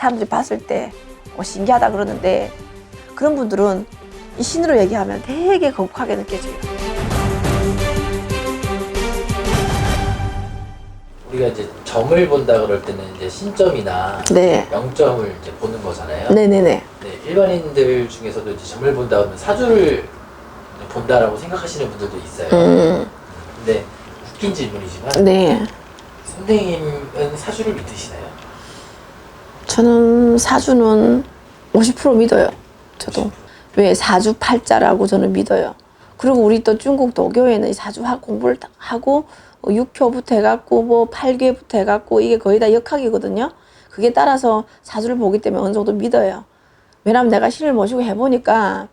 사람들이 봤을 때 어, 신기하다 그러는데 그런 분들은 이 신으로 얘기하면 되게 거북하게 느껴져요. 우리가 이제 점을 본다 그럴 때는 이제 신점이나 네. 영점을 이제 보는 거잖아요. 네네네. 네, 일반인들 중에서도 이제 점을 본다 그러면 사주를 본다라고 생각하시는 분들도 있어요. 음, 근데 웃긴 질문이지만 네. 선생님은 사주를 믿으시나요? 저는 사주는 50% 믿어요. 저도. 왜 사주 팔자라고 저는 믿어요. 그리고 우리 또 중국 도교에는 이 사주학 공부를 다 하고 어, 육효부터 해갖고 뭐 팔괘부터 해갖고 이게 거의 다 역학이거든요. 그게 따라서 사주를 보기 때문에 어느 정도 믿어요. 왜냐면 내가 신을 모시고 해보니까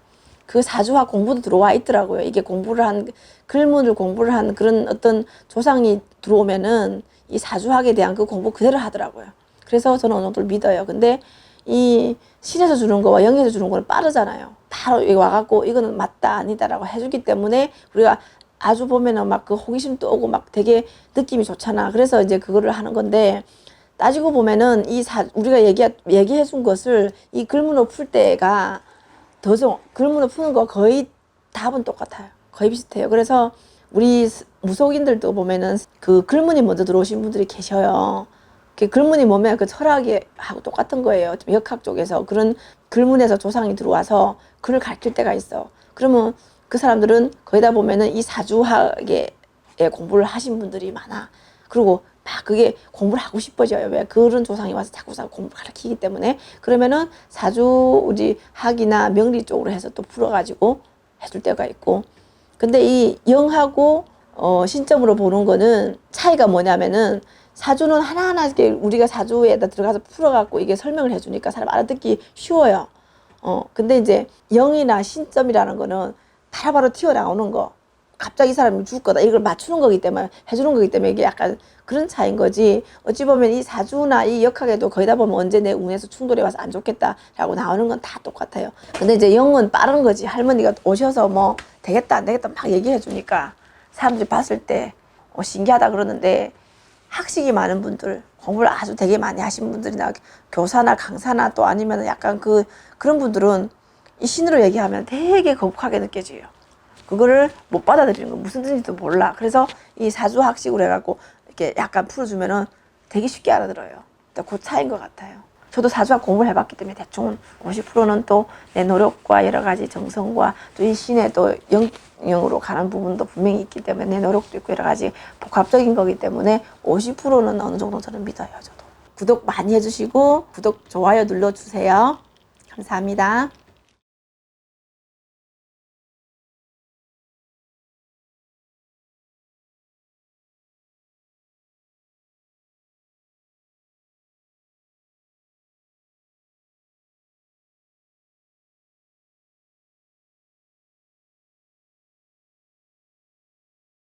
그 사주학 공부도 들어와 있더라고요. 이게 공부를 한 글문을 공부를 한 그런 어떤 조상이 들어오면은 이 사주학에 대한 그 공부 그대로 하더라고요. 그래서 저는 어느 정도 믿어요. 근데 이 신에서 주는 거와 영에서 주는 거는 빠르잖아요. 바로 여기 와갖고 이거는 맞다 아니다라고 해주기 때문에 우리가 아주 보면은 막 그 호기심도 오고 막 되게 느낌이 좋잖아. 그래서 이제 그거를 하는 건데 따지고 보면은 이 사, 우리가 얘기, 얘기해 준 것을 이 글문으로 풀 때가 더좀 글문으로 푸는 거 거의 답은 똑같아요. 거의 비슷해요. 그래서 우리 스- 무속인들도 보면은 그 글문이 먼저 들어오신 분들이 계셔요. 그 글문이 뭐면 그 철학이 하고 똑같은 거예요. 좀 역학 쪽에서 그런 글문에서 조상이 들어와서 글을 가르칠 때가 있어. 그러면 그 사람들은 거의 다 보면은 이 사주학에 예, 공부를 하신 분들이 많아. 그리고 막 그게 공부를 하고 싶어져요. 왜 그런 조상이 와서 자꾸 자꾸 공부를 가르치기 때문에 그러면은 사주 우리 학이나 명리 쪽으로 해서 또 풀어가지고 해줄 때가 있고. 근데 이 영하고 어, 신점으로 보는 거는 차이가 뭐냐면은 사주는 하나하나 이렇게 우리가 사주에다 들어가서 풀어갖고 이게 설명을 해주니까 사람 알아듣기 쉬워요. 어, 근데 이제 영이나 신점이라는 거는 바로바로 튀어나오는 거. 갑자기 이 사람이 죽을 거다. 이걸 맞추는 거기 때문에, 해주는 거기 때문에 이게 약간 그런 차이인 거지. 어찌 보면 이 사주나 이 역학에도 거의 다 보면 언제 내 운에서 충돌이 와서 안 좋겠다라고 나오는 건 다 똑같아요. 근데 이제 영은 빠른 거지. 할머니가 오셔서 뭐 되겠다, 안 되겠다 막 얘기해 주니까 사람들이 봤을 때 어, 신기하다 그러는데 학식이 많은 분들, 공부를 아주 되게 많이 하신 분들이나 교사나 강사나 또 아니면 약간 그 그런 분들은 이 신으로 얘기하면 되게 거북하게 느껴져요. 그거를 못 받아들이는 거 무슨 뜻인지도 몰라. 그래서 이 사주 학식으로 해갖고 이렇게 약간 풀어주면은 되게 쉽게 알아들어요. 그 차이인 것 같아요. 저도 사주학 공부를 해봤기 때문에 대충 50%는 또 내 노력과 여러 가지 정성과 또이 신의 또 영영으로 가는 부분도 분명히 있기 때문에 내 노력도 있고 여러 가지 복합적인 거기 때문에 50%는 어느 정도 저는 믿어요. 저도 구독 많이 해주시고 구독 좋아요 눌러주세요. 감사합니다.